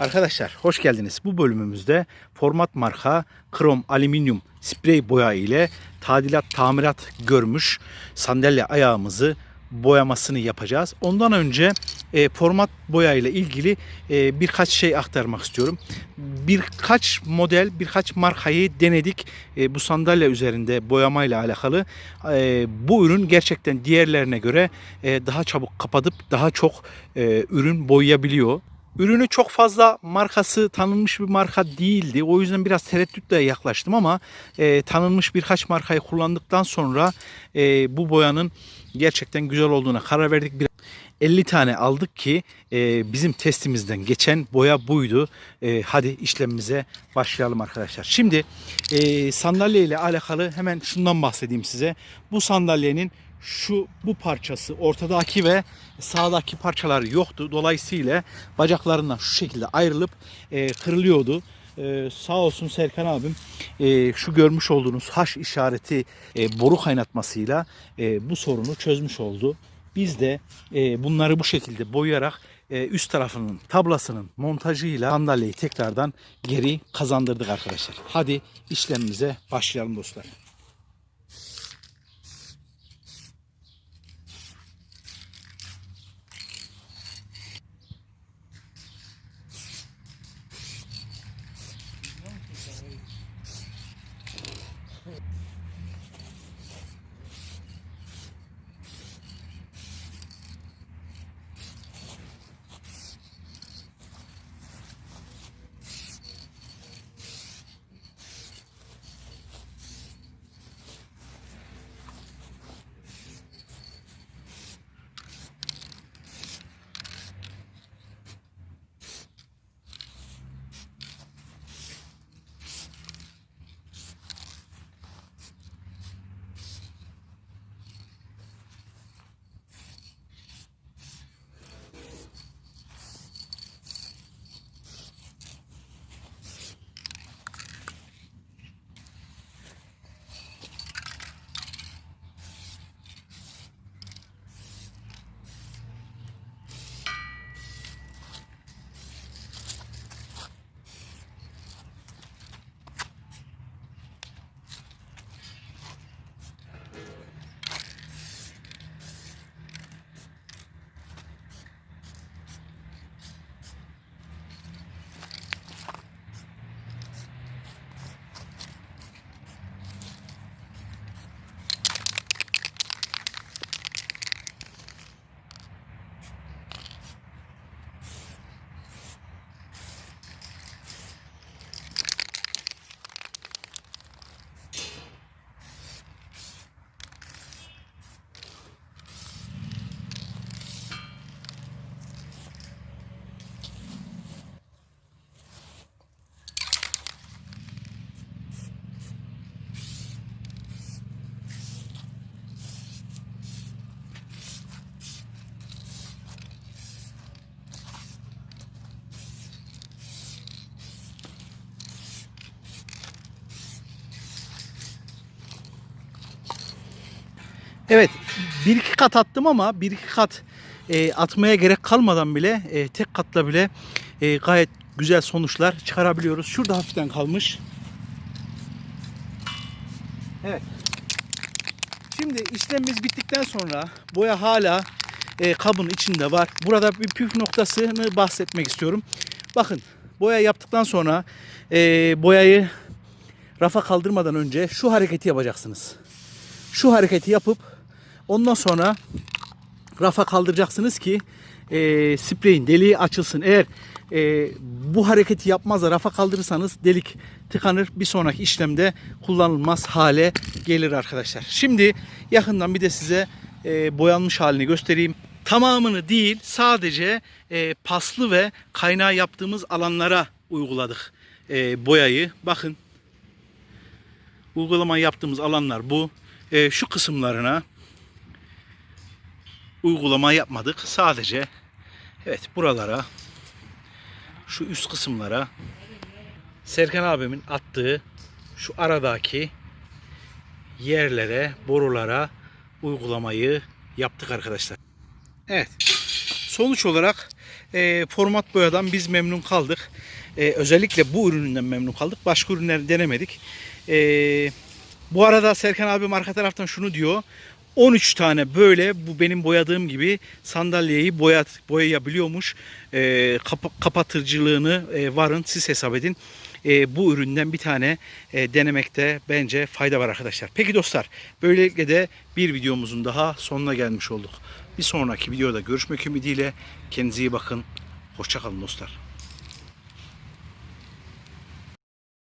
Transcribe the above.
Arkadaşlar hoş geldiniz. Bu bölümümüzde format marka krom alüminyum sprey boya ile tadilat tamirat görmüş sandalye ayağımızı boyamasını yapacağız. Ondan önce e, format boya ile ilgili e, birkaç şey aktarmak istiyorum. Birkaç model, birkaç markayı denedik. E, bu sandalye üzerinde boyamayla alakalı. E, bu ürün gerçekten diğerlerine göre e, daha çabuk kapatıp daha çok e, ürün boyayabiliyor. Ürünü çok fazla markası tanınmış bir marka değildi. O yüzden biraz tereddütle yaklaştım ama e, tanınmış birkaç markayı kullandıktan sonra e, bu boyanın gerçekten güzel olduğuna karar verdik. Bir 50 tane aldık ki e, bizim testimizden geçen boya buydu. E, hadi işlemimize başlayalım arkadaşlar. Şimdi e, sandalye ile alakalı hemen şundan bahsedeyim size. Bu sandalyenin şu bu parçası ortadaki ve sağdaki parçalar yoktu. Dolayısıyla bacaklarından şu şekilde ayrılıp e, kırılıyordu. Ee, sağ olsun Serkan abim e, şu görmüş olduğunuz haş işareti e, boru kaynatmasıyla e, bu sorunu çözmüş oldu. Biz de e, bunları bu şekilde boyayarak e, üst tarafının tablasının montajıyla sandalyeyi tekrardan geri kazandırdık arkadaşlar. Hadi işlemimize başlayalım dostlar. Evet bir iki kat attım ama bir iki kat e, atmaya gerek kalmadan bile e, tek katla bile e, gayet güzel sonuçlar çıkarabiliyoruz. Şurada hafiften kalmış. Evet. Şimdi işlemimiz bittikten sonra boya hala e, kabın içinde var. Burada bir püf noktasını bahsetmek istiyorum. Bakın boya yaptıktan sonra e, boyayı rafa kaldırmadan önce şu hareketi yapacaksınız. Şu hareketi yapıp ondan sonra rafa kaldıracaksınız ki e, spreyin deliği açılsın. Eğer e, bu hareketi yapmaz da rafa kaldırırsanız delik tıkanır. Bir sonraki işlemde kullanılmaz hale gelir arkadaşlar. Şimdi yakından bir de size e, boyanmış halini göstereyim. Tamamını değil sadece e, paslı ve kaynağı yaptığımız alanlara uyguladık e, boyayı. Bakın uygulama yaptığımız alanlar bu. E, şu kısımlarına uygulama yapmadık. Sadece evet buralara şu üst kısımlara Serkan abimin attığı şu aradaki yerlere, borulara uygulamayı yaptık arkadaşlar. Evet. Sonuç olarak e, format boyadan biz memnun kaldık. E, özellikle bu ürününden memnun kaldık. Başka ürünleri denemedik. E, bu arada Serkan abim arka taraftan şunu diyor. 13 tane böyle bu benim boyadığım gibi sandalyeyi boya, boyayabiliyormuş. E, kapa- kapatıcılığını e, varın siz hesap edin. E, bu üründen bir tane e, denemekte bence fayda var arkadaşlar. Peki dostlar böylelikle de bir videomuzun daha sonuna gelmiş olduk. Bir sonraki videoda görüşmek ümidiyle kendinize iyi bakın. Hoşçakalın dostlar.